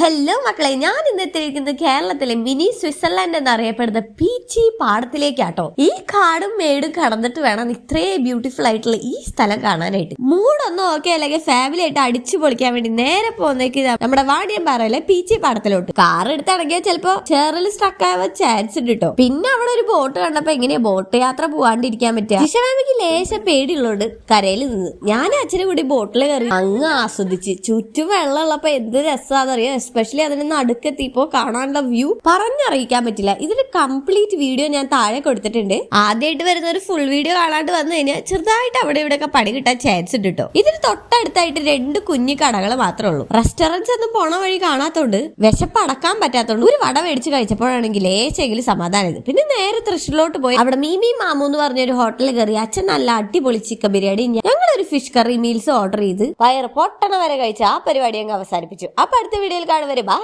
Hello മക്കളെ. ഞാൻ ഇന്ന് എത്തിയിരിക്കുന്നത് കേരളത്തിലെ മിനി സ്വിറ്റ്സർലാൻഡ് എന്നറിയപ്പെടുന്ന പീച്ചി പാടത്തിലേക്കാട്ടോ. ഈ കാടും മേടും കടന്നിട്ട് വേണം ഇത്രേ ബ്യൂട്ടിഫുൾ ആയിട്ടുള്ള ഈ സ്ഥലം കാണാനായിട്ട്. മൂടൊന്നും ഓക്കെ അല്ലെങ്കിൽ ഫാമിലി ആയിട്ട് അടിച്ചു പൊളിക്കാൻ വേണ്ടി നേരെ പോകുന്നേക്ക് നമ്മുടെ വാണിയമ്പാറയിലെ പീച്ചി പാടത്തിലോട്ട്. കാർ എടുത്താണെങ്കിൽ ചിലപ്പോ ചേറിൽ സ്ട്രക്ക് ആവാൻ ചാൻസ് ഉണ്ട് കേട്ടോ പിന്നെ അവിടെ ഒരു ബോട്ട് കണ്ടപ്പോ എങ്ങനെയാ ബോട്ട് യാത്ര പോവാണ്ടിരിക്കാൻ പറ്റുക ശിശമാമിക്ക് ലേശം പേടിയുള്ളോണ്ട് കരയിൽ നിന്ന്. ഞാൻ അച്ഛനും കൂടി ബോട്ടിൽ കയറി അങ്ങ് ആസ്വദിച്ച്. ചുറ്റും വെള്ളമുള്ളപ്പോ എന്ത് രസാന്നറിയാം? എസ്പെഷ്യലി അതിന് നടുക്കെത്തിയപ്പോ കാണാനുള്ള വ്യൂ പറഞ്ഞറിയിക്കാൻ പറ്റില്ല. ഇതിന് കംപ്ലീറ്റ് വീഡിയോ ഞാൻ താഴെ കൊടുത്തിട്ടുണ്ട്. ആദ്യമായിട്ട് വരുന്ന ഒരു ഫുൾ വീഡിയോ കാണാണ്ട് വന്നു കഴിഞ്ഞാൽ ചെറുതായിട്ട് അവിടെ ഇവിടെ ഒക്കെ പണി കിട്ടാൻ ചാൻസ് ഉണ്ട് കേട്ടോ ഇതിന് തൊട്ടടുത്തായിട്ട് രണ്ട് കുഞ്ഞു കടകൾ മാത്രമേ ഉള്ളൂ. റെസ്റ്റോറന്റ്സ് ഒന്നും പോണ വഴി കാണാത്തോണ്ട് വിശപ്പ് അടക്കാൻ പറ്റാത്തോണ്ട് ഒരു വട മേടിച്ച് കഴിച്ചപ്പോഴാണെങ്കിൽ ലേശെങ്കിലും സമാധാനം പിന്നെ തൃശ്ശൂരിലോട്ട് പോയി. അവിടെ മീമി മാമു എന്ന് പറഞ്ഞ ഒരു ഹോട്ടലിൽ കയറി അച്ഛൻ നല്ല അടിപൊളി ചിക്കൻ ബിരിയാണി ഞങ്ങൾ ഒരു ഫിഷ് കറി മീൽസ് ഓർഡർ ചെയ്ത് വയറ് പൊട്ടണ വരെ കഴിച്ച് ആ പരിപാടി അങ്ങ് അവസാനിപ്പിച്ചു. അപ്പൊ അടുത്ത വീഡിയോയിൽ കാണുവരെ ബൈ